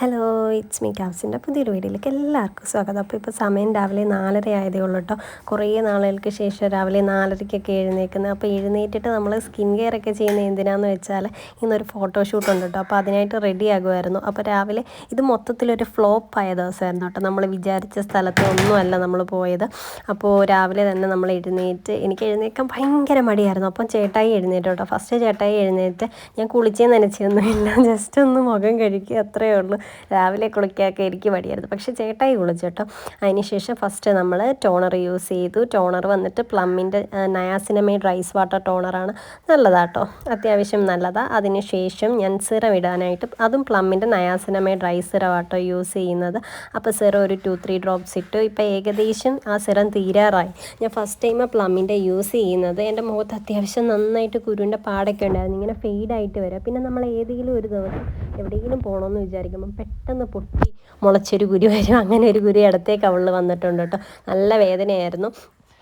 Hello it's me കാപ്സിന്റെ പുതിയൊരു വീഡിയോയിലേക്ക് എല്ലാവർക്കും സ്വാഗതം. അപ്പോൾ ഇപ്പോൾ സമയം രാവിലെ നാലര ആയതേ ഉള്ളൂ കേട്ടോ. കുറേ നാളുകൾക്ക് ശേഷം രാവിലെ നാലരയ്ക്കൊക്കെ എഴുന്നേക്കുന്നത്. അപ്പോൾ എഴുന്നേറ്റിട്ട് നമ്മൾ സ്കിൻ കെയർ ഒക്കെ ചെയ്യുന്നത് എന്തിനാന്ന് വെച്ചാൽ ഇന്നൊരു ഫോട്ടോഷൂട്ട് ഉണ്ട് കേട്ടോ. അപ്പോൾ അതിനായിട്ട് റെഡി ആകുമായിരുന്നു. അപ്പോൾ രാവിലെ ഇത് മൊത്തത്തിലൊരു ഫ്ലോപ്പ് ആയ ദിവസമായിരുന്നു കേട്ടോ. നമ്മൾ വിചാരിച്ച സ്ഥലത്ത് ഒന്നുമല്ല നമ്മൾ പോയത്. അപ്പോൾ രാവിലെ തന്നെ നമ്മൾ എഴുന്നേറ്റ് എനിക്ക് എഴുന്നേക്കാൻ ഭയങ്കര മടിയായിരുന്നു. അപ്പം ചേട്ടായി എഴുന്നേറ്റ് കേട്ടോ. ഫസ്റ്റ് ചേട്ടായി എഴുന്നേറ്റ് ഞാൻ കുളിച്ചേ നനച്ചൊന്നുമില്ല ജസ്റ്റ് ഒന്ന് മുഖം കഴിക്കുക അത്രയേ ഉള്ളൂ. രാവിലെ കുളിക്കാനൊക്കെ എനിക്ക് മടിയായിരുന്നു. പക്ഷേ ചേട്ടായി കുളിച്ചു കേട്ടോ. അതിനുശേഷം ഫസ്റ്റ് നമ്മൾ ടോണർ യൂസ് ചെയ്തു. ടോണർ വന്നിട്ട് പ്ലമ്മിന്റെ നയാസിനമൈഡ് റൈസ് വാട്ടർ ടോണറാണ് നല്ലതാട്ടോ. അത്യാവശ്യം നല്ലതാണ് അതിനുശേഷം ഞാൻ സിറം ഇടാനായിട്ട് അതും പ്ലമ്മിന്റെ നയാസിനമൈഡ് റൈസ് സിറമാട്ടോ യൂസ് ചെയ്യുന്നത്. അപ്പോൾ സിറം ഒരു ടു ത്രീ ഡ്രോപ്സ് ഇട്ടു. ഇപ്പോൾ ഏകദേശം ആ സിറം തീരാറായി. ഞാൻ ഫസ്റ്റ് ടൈം ആ പ്ലമ്മിന്റെ യൂസ് ചെയ്യുന്നത്. എന്റെ മുഖത്ത് അത്യാവശ്യം നന്നായിട്ട് കുരുവിന്റെ പാടൊക്കെ ഉണ്ടായിരുന്നു. ഇങ്ങനെ ഫെയ്ഡായിട്ട് വരാം. പിന്നെ നമ്മൾ ഏതെങ്കിലും ഒരു ദിവസം എവിടെയെങ്കിലും പോകണമെന്ന് വിചാരിക്കുമ്പം പെട്ടെന്ന് പൊട്ടി മുളച്ചൊരു കുരു വരും. അങ്ങനെ ഒരു കുരു ഇടത്തേക്ക് അവളിൽ വന്നിട്ടുണ്ട് കേട്ടോ. നല്ല വേദനയായിരുന്നു.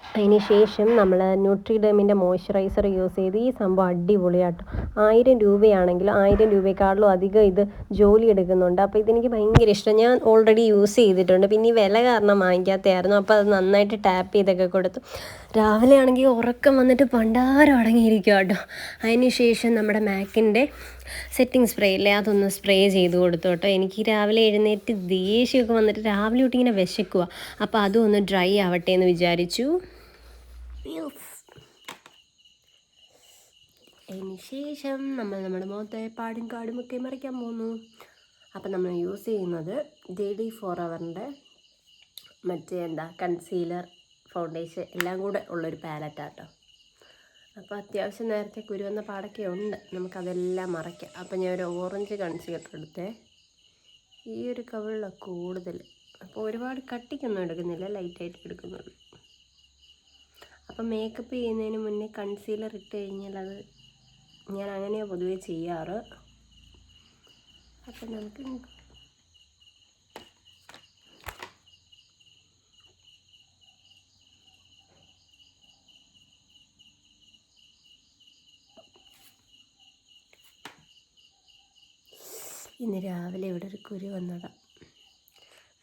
അതിന് ശേഷം നമ്മൾ ന്യൂട്രിഡമിന്റെ മോയ്സ്ചറൈസർ യൂസ് ചെയ്ത് ഈ സംഭവം അടിപൊളിയാട്ടോ. ആയിരം രൂപയാണെങ്കിലും ആയിരം രൂപയെക്കാളും അധികം ഇത് ജോലി എടുക്കുന്നുണ്ട്. അപ്പോൾ ഇതെനിക്ക് ഭയങ്കര ഇഷ്ടം. ഞാൻ ഓൾറെഡി യൂസ് ചെയ്തിട്ടുണ്ട്. പിന്നെ ഈ വില കാരണം വാങ്ങിക്കാത്തതായിരുന്നു. അപ്പോൾ അത് നന്നായിട്ട് ടാപ്പ് ചെയ്തൊക്കെ കൊടുത്തു. രാവിലെ ആണെങ്കിൽ ഉറക്കം വന്നിട്ട് പണ്ടാരം അടങ്ങിയിരിക്കും കേട്ടോ അതിന് ശേഷം നമ്മുടെ മാക്കിന്റെ സെറ്റിംഗ് സ്പ്രേ ഇല്ലേ? അതൊന്ന് സ്പ്രേ ചെയ്ത് കൊടുത്തു എനിക്ക് രാവിലെ എഴുന്നേറ്റ് ദേഷ്യമൊക്കെ വന്നിട്ട് രാവിലെ തൊട്ട് ഇങ്ങനെ വിശക്കുക അപ്പോൾ അതും ഒന്ന് ഡ്രൈ ആവട്ടെ എന്ന് വിചാരിച്ചു. അതിന് ശേഷം നമ്മൾ നമ്മുടെ മുഖത്തെ പാടും കാടും ഒക്കെ മറിക്കാൻ പോകുന്നു അപ്പം നമ്മൾ യൂസ് ചെയ്യുന്നത് ജെ ഡി ഫോർ അവറിന്റെ മറ്റേ എന്താ കൺസീലർ ഫൗണ്ടേഷൻ എല്ലാം കൂടെ ഉള്ളൊരു പാലറ്റാട്ടോ അപ്പോൾ അത്യാവശ്യം നേരത്തെ കുരുവന്ന പാടൊക്കെ ഉണ്ട്. നമുക്കതെല്ലാം മറയ്ക്കാം. അപ്പോൾ ഞാൻ ഒരു ഓറഞ്ച് കൺസീലർ എടുത്തേ. ഈ ഒരു കവിളിലാണ് കൂടുതൽ അപ്പോൾ ഒരുപാട് കട്ടിക്കൊന്നും എടുക്കുന്നില്ല ലൈറ്റായിട്ട് എടുക്കുന്നുള്ളൂ. അപ്പം മേക്കപ്പ് ചെയ്യുന്നതിന് മുന്നേ കൺസീലർ ഇട്ട് കഴിഞ്ഞാൽ അത് ഞാൻ അങ്ങനെയാണ് പൊതുവേ ചെയ്യാറ്. അപ്പം നമുക്ക് ഇന്ന് രാവിലെ ഇവിടെ ഒരു കുരു വന്നതാണ്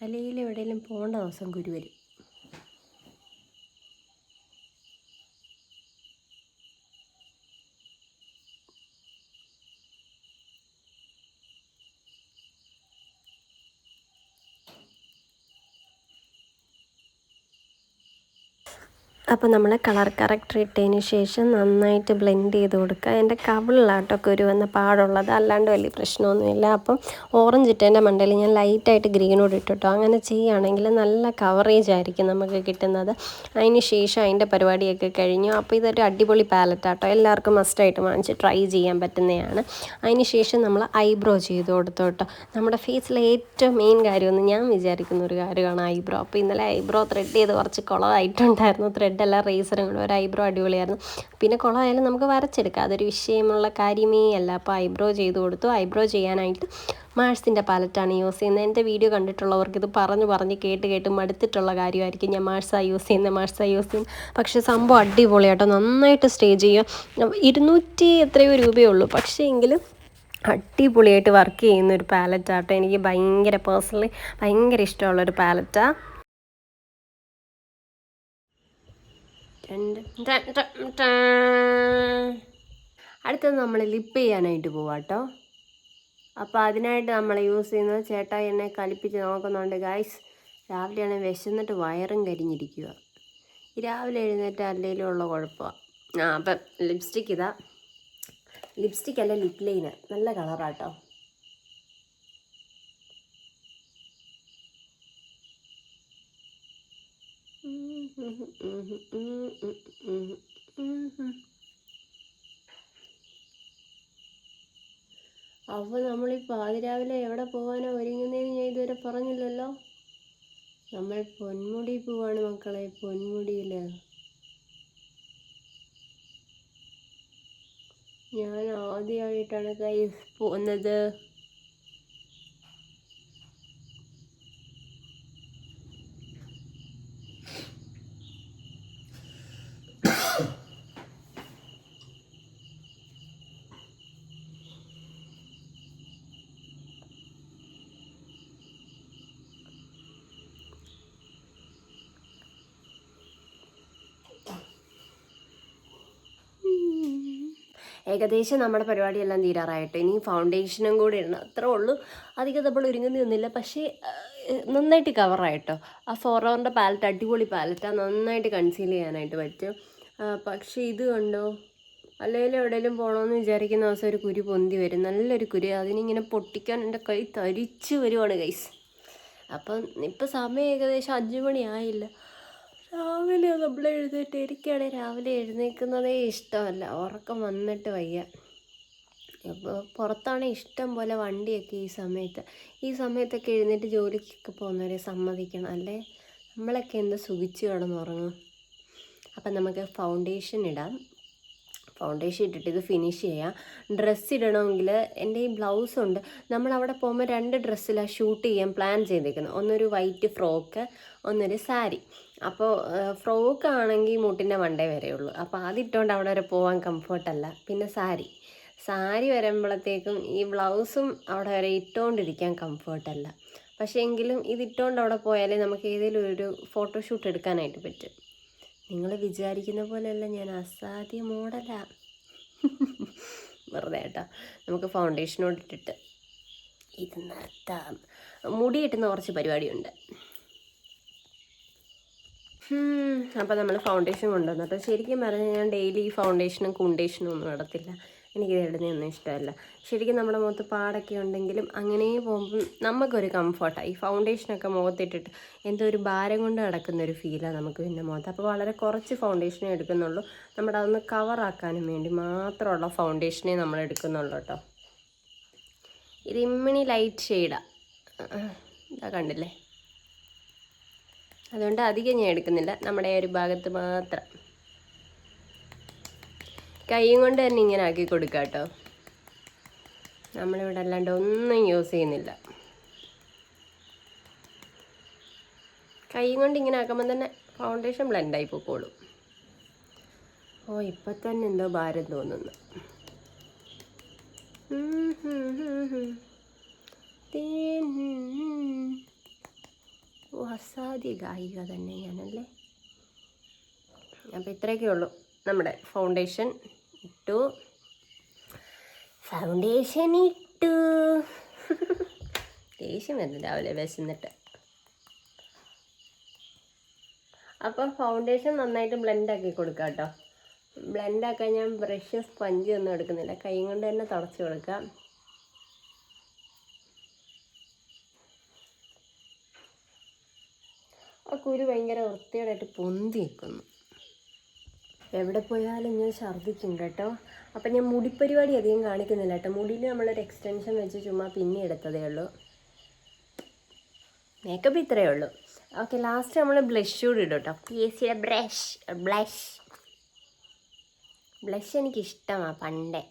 അല്ലെങ്കിൽ എവിടെയെങ്കിലും പോകേണ്ട ദിവസം കുരു വരും. അപ്പോൾ നമ്മൾ കളർ കറക്റ്റർ ഇട്ടതിന് ശേഷം നന്നായിട്ട് ബ്ലെൻഡ് ചെയ്ത് കൊടുക്കുക എന്റെ കവിളിലാട്ടോ കുരു വന്ന പാടുള്ളത്. അല്ലാണ്ട് വലിയ പ്രശ്നമൊന്നുമില്ല. അപ്പം ഓറഞ്ച് ഇട്ടതിന്റെ മണ്ടയിൽ ഞാൻ ലൈറ്റായിട്ട് ഗ്രീനോട് ഇട്ടിട്ടോ. അങ്ങനെ ചെയ്യുകയാണെങ്കിൽ നല്ല കവറേജ് ആയിരിക്കും നമുക്ക് കിട്ടുന്നത്. അതിന് ശേഷം അതിന്റെ പരിപാടിയൊക്കെ കഴിഞ്ഞു. അപ്പോൾ ഇതൊരു അടിപൊളി പാലറ്റാട്ടോ എല്ലാവർക്കും മസ്റ്റായിട്ട് വാങ്ങിച്ച് ട്രൈ ചെയ്യാൻ പറ്റുന്നതാണ്. അതിന് ശേഷം നമ്മൾ ഐബ്രോ ചെയ്ത് കൊടുത്തോട്ടോ. നമ്മുടെ ഫേസിലെ ഏറ്റവും മെയിൻ കാര്യമെന്ന് ഞാൻ വിചാരിക്കുന്ന ഒരു കാര്യമാണ് ഐബ്രോ അപ്പോൾ ഇന്നലെ ഐബ്രോ ത്രെഡ് ചെയ്ത് കുറച്ച് കുളമായിട്ടുണ്ടായിരുന്നു ത്രെഡ് എല്ലാം റേസറും കൂടെ ഒരു ഐബ്രോ അടിപൊളിയായിരുന്നു. പിന്നെ കുളമായാലും നമുക്ക് വരച്ചെടുക്കാം. അതൊരു വിഷയമുള്ള കാര്യമേ അല്ല. അപ്പോൾ ഐബ്രോ ചെയ്ത് കൊടുത്തു. ഐബ്രോ ചെയ്യാനായിട്ട് മാഴ്സിന്റെ പാലറ്റാണ് യൂസ് ചെയ്യുന്നത്. എന്റെ വീഡിയോ കണ്ടിട്ടുള്ളവർക്ക് ഇത് പറഞ്ഞു പറഞ്ഞ് കേട്ട് കേട്ട് മടുത്തിട്ടുള്ള കാര്യമായിരിക്കും. ഞാൻ മാഴ്സായി യൂസ് ചെയ്യുന്നത് മാഴ്സായി യൂസ് ചെയ്യുന്നത് പക്ഷേ സംഭവം അടിപൊളിയാട്ടോ. നന്നായിട്ട് സ്റ്റേ ചെയ്യും. ഇരുന്നൂറ്റി എത്രയോ രൂപയേ ഉള്ളൂ. പക്ഷേ എങ്കിലും അടിപൊളിയായിട്ട് വർക്ക് ചെയ്യുന്ന ഒരു പാലറ്റാട്ടോ എനിക്ക് ഭയങ്കര പേഴ്സണലി ഭയങ്കര ഇഷ്ടമുള്ളൊരു പാലറ്റാണ് അടുത്തത് നമ്മൾ ലിപ്പ് ചെയ്യാനായിട്ട് പോവാട്ടോ അപ്പോൾ അതിനായിട്ട് നമ്മൾ യൂസ് ചെയ്യുന്നത് ചേട്ടാ എന്നെ കലിപ്പിച്ച് നോക്കുന്നുണ്ട് ഗായ്സ് രാവിലെയാണ് വിശന്നിട്ട് വയറും കരിഞ്ഞിരിക്കുക രാവിലെ എഴുന്നേറ്റ് അല്ലെങ്കിലും ഉള്ള കുഴപ്പമാണ് ആ അപ്പം ലിപ്സ്റ്റിക്ക് ഇതാ. ലിപ്സ്റ്റിക് അല്ല ലിപ് ലൈനർ നല്ല കളറാട്ടോ അപ്പോൾ നമ്മൾ ഈ പാതിരാവിലെ എവിടെ പോകാനോ ഒരുങ്ങുന്നതെന്ന് ഞാൻ ഇതുവരെ പറഞ്ഞില്ലല്ലോ. നമ്മൾ പൊന്മുടി പോവാണ് മക്കളെ പൊന്മുടിയിൽ ഞാൻ ആദ്യമായിട്ടാണ് കൈ പോകുന്നത് ഏകദേശം നമ്മുടെ പരിപാടിയെല്ലാം തീരാറായിട്ട്. ഇനി ഫൗണ്ടേഷനും കൂടെ ഇടണം. അത്രേ ഉള്ളൂ. അധികം നമ്മൾ ഒരുങ്ങുന്നൊന്നുമില്ല പക്ഷേ ആ, നന്നായിട്ട് കവറായിട്ടോ ആ ഫോർ അവറിന്റെ പാലറ്റ് അടിപൊളി പാലറ്റാണ് നന്നായിട്ട് കൺസീൽ ചെയ്യാനായിട്ട് പറ്റും. പക്ഷേ ഇത് കണ്ടോ? അല്ലെങ്കിൽ എവിടെയെങ്കിലും പോകണമെന്ന് വിചാരിക്കുന്ന ദിവസം ഒരു കുരു പൊന്തി വരും. നല്ലൊരു കുരു. അതിനിങ്ങനെ പൊട്ടിക്കാൻ എന്റെ കൈ തരിച്ച് വരുവാണ് ഗൈസ് അപ്പം ഇപ്പം സമയം ഏകദേശം അഞ്ച് മണി ആയില്ല. രാവിലെ നമ്മൾ എഴുന്നേറ്റ് എനിക്കാണ് രാവിലെ എഴുന്നേൽക്കുന്നതേ ഇഷ്ടമല്ല. ഉറക്കം വന്നിട്ട് വയ്യ. അപ്പോൾ പുറത്താണ് ഇഷ്ടം പോലെ വണ്ടിയൊക്കെ ഈ സമയത്ത്. ഈ സമയത്തൊക്കെ എഴുന്നേറ്റ് ജോലിക്കൊക്കെ പോകുന്നവരെ സമ്മതിക്കണം അല്ലേ? നമ്മളൊക്കെ എന്ത് സുഖിച്ച് കിടന്നുറങ്ങും. അപ്പം നമുക്ക് ഫൗണ്ടേഷൻ ഇടാം. ഫൗണ്ടേഷൻ ഇട്ടിട്ട് ഇത് ഫിനിഷ് ചെയ്യാം. ഡ്രസ്സ് ഇടണമെങ്കിൽ എന്റെ ഈ ബ്ലൗസ് ഉണ്ട്. നമ്മൾ അവിടെ പോകുമ്പോൾ രണ്ട് ഡ്രസ്സിലാണ് ഷൂട്ട് ചെയ്യാൻ പ്ലാൻ ചെയ്തേക്കുന്നത്. ഒന്നൊരു വൈറ്റ് ഫ്രോക്ക് ഒന്നൊരു സാരി അപ്പോൾ ഫ്രോക്ക് ആണെങ്കിൽ മുട്ടിന്റെ മണ്ടേ വരെയുള്ളൂ അപ്പോൾ അതിട്ടുകൊണ്ട് അവിടെ വരെ പോകാൻ കംഫർട്ടല്ല പിന്നെ സാരി സാരി വരുമ്പോഴത്തേക്കും ഈ ബ്ലൗസും അവിടെ വരെ ഇട്ടുകൊണ്ടിരിക്കാൻ കംഫർട്ടല്ല പക്ഷേ എങ്കിലും ഇതിട്ടുകൊണ്ട് അവിടെ പോയാലേ നമുക്ക് ഏതെങ്കിലും ഒരു ഫോട്ടോഷൂട്ട് എടുക്കാനായിട്ട് പറ്റും. നിങ്ങൾ വിചാരിക്കുന്ന പോലെയല്ല ഞാൻ അസാധ്യ മോഡലാ. വെറുതെ കേട്ടോ. നമുക്ക് ഫൗണ്ടേഷനോട് ഇട്ടിട്ട് ഇത് നിർത്താം. മുടി കിട്ടുന്ന കുറച്ച് പരിപാടിയുണ്ട്. അപ്പോൾ നമ്മൾ ഫൗണ്ടേഷൻ കൊണ്ടുവന്നിട്ട് ശരിക്കും പറഞ്ഞാൽ ഞാൻ ഡെയിലി ഈ ഫൗണ്ടേഷനും കുണ്ടേഷനും ഒന്നും ഇടത്തില്ല എനിക്കിത് ഇടുന്നതൊന്നും ഇഷ്ടമല്ല. ശരിക്കും നമ്മുടെ മുഖത്ത് പാടൊക്കെ ഉണ്ടെങ്കിലും അങ്ങനെ പോകുമ്പം നമുക്കൊരു കംഫർട്ടാണ് ഈ ഫൗണ്ടേഷനൊക്കെ മുഖത്തിട്ടിട്ട് എന്തോ ഒരു ഭാരം കൊണ്ട് നടക്കുന്ന ഒരു ഫീലാണ് നമുക്ക് പിന്നെ മുഖത്ത്. അപ്പോൾ വളരെ കുറച്ച് ഫൗണ്ടേഷനേ എടുക്കുന്നുള്ളൂ. നമ്മുടെ അതൊന്ന് കവറാക്കാനും വേണ്ടി മാത്രമുള്ള ഫൗണ്ടേഷനേ നമ്മൾ എടുക്കുന്നുള്ളൂ കേട്ടോ ഇത് ഇമ്മിണി ലൈറ്റ് ഷെയ്ഡാണ് ഇതാ കണ്ടില്ലേ? അതുകൊണ്ട് അധികം ഞാൻ എടുക്കുന്നില്ല. നമ്മുടെ ഒരു ഭാഗത്ത് മാത്രം. കൈയും കൊണ്ട് തന്നെ ഇങ്ങനെ ആക്കി കൊടുക്കുക കേട്ടോ നമ്മളിവിടെ അല്ലാണ്ട് ഒന്നും യൂസ് ചെയ്യുന്നില്ല. കൈയും കൊണ്ട് ഇങ്ങനെ ആക്കുമ്പോൾ തന്നെ ഫൗണ്ടേഷൻ ബ്ലെൻഡായി പോയിക്കോളും ഓ ഇപ്പം തന്നെ എന്തോ ഭാരം തോന്നുന്നു. ഓ അസാധ്യ ഗായിക തന്നെ ഞാനല്ലേ? അപ്പോൾ ഇത്രയൊക്കെ ഉള്ളൂ. നമ്മുടെ ഫൗണ്ടേഷൻ ഇട്ടു. ഫൗണ്ടേഷൻ ഇട്ടു. ദേഷ്യം വരുന്നു രാവിലെ വിശന്നിട്ട്. അപ്പം ഫൗണ്ടേഷൻ നന്നായിട്ട് ബ്ലെൻഡ് ആക്കി കൊടുക്കാം കേട്ടോ. ബ്ലെൻഡ് ആക്കാൻ ഞാൻ ബ്രഷ് സ്പഞ്ച് ഒന്നും എടുക്കുന്നില്ല. കൈ കൊണ്ട് തന്നെ തുടച്ച് കൊടുക്കാം. ആ കുരു ഭയങ്കര വൃത്തിയോടായിട്ട് പൊന്തി നിൽക്കുന്നു എവിടെ പോയാലും ഞാൻ ഛർദ്ദിക്കും കേട്ടോ. അപ്പം ഞാൻ മുടിപ്പരിപാടി അധികം കാണിക്കുന്നില്ല കേട്ടോ. മുടിയിൽ നമ്മളൊരു എക്സ്റ്റൻഷൻ വെച്ച് ചുമ്മാ പിന്നെ എടുത്തതേ ഉള്ളൂ. മേക്കപ്പ് ഇത്രയേ ഉള്ളൂ. ഓക്കെ ലാസ്റ്റ് നമ്മൾ ബ്ലഷ് കൂടി ഇടും കേട്ടോ. പി എസ് സിയുടെ ബ്രഷ് ബ്ലഷ് ബ്ലഷ് എനിക്കിഷ്ടമാണ് പണ്ടേ.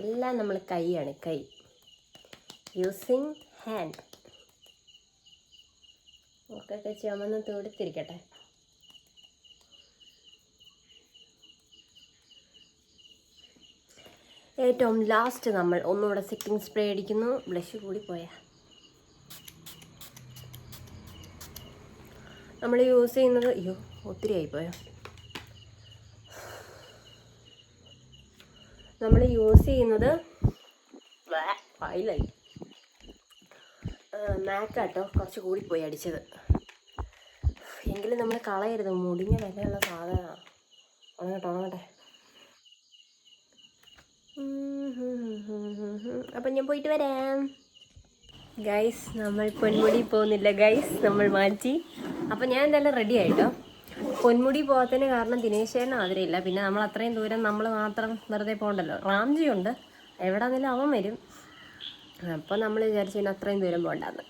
എല്ലാം നമ്മൾ കൈയാണ് കൈ. യൂസിങ് ഹാൻഡ് ഒക്കെ ചുമന്ന് തൊടുത്തിരിക്കട്ടെ. ഏറ്റവും ലാസ്റ്റ് നമ്മൾ ഒന്നുകൂടെ സെറ്റിംഗ് സ്പ്രേ അടിക്കുന്നു. ബ്ലഷ് കൂടി പോയാൽ നമ്മൾ യൂസ് ചെയ്യുന്നത് അയ്യോ ഒത്തിരി ആയിപ്പോയോ നമ്മൾ യൂസ് ചെയ്യുന്നത് ഫൈലായി മാക്കാട്ടോ കുറച്ച് കൂടിപ്പോയി അടിച്ചത്. എങ്കിലും നമ്മൾ കളയരുത് മുടിഞ്ഞ വിലയുള്ള സാധനമാണ് ഉണങ്ങട്ടെ ഉണങ്ങട്ടെ അപ്പം ഞാൻ പോയിട്ട് വരാം. ഗൈസ് നമ്മൾ പൊന്മുടി പോകുന്നില്ല ഗൈസ് നമ്മൾ മാറ്റി. അപ്പം ഞാൻ എന്തായാലും റെഡി ആയിട്ടോ പൊന്മുടി പോകാത്തതിന് കാരണം ദിനേശേനും ആദരയില്ല പിന്നെ നമ്മൾ അത്രയും ദൂരം നമ്മൾ മാത്രം വെറുതെ പോകണ്ടല്ലോ. റാംജി ഉണ്ട്. എവിടെ നിന്നാലും അവൻ വരും. അപ്പോൾ നമ്മൾ വിചാരിച്ചു പിന്നെ അത്രയും ദൂരം പോകണ്ടെന്ന്.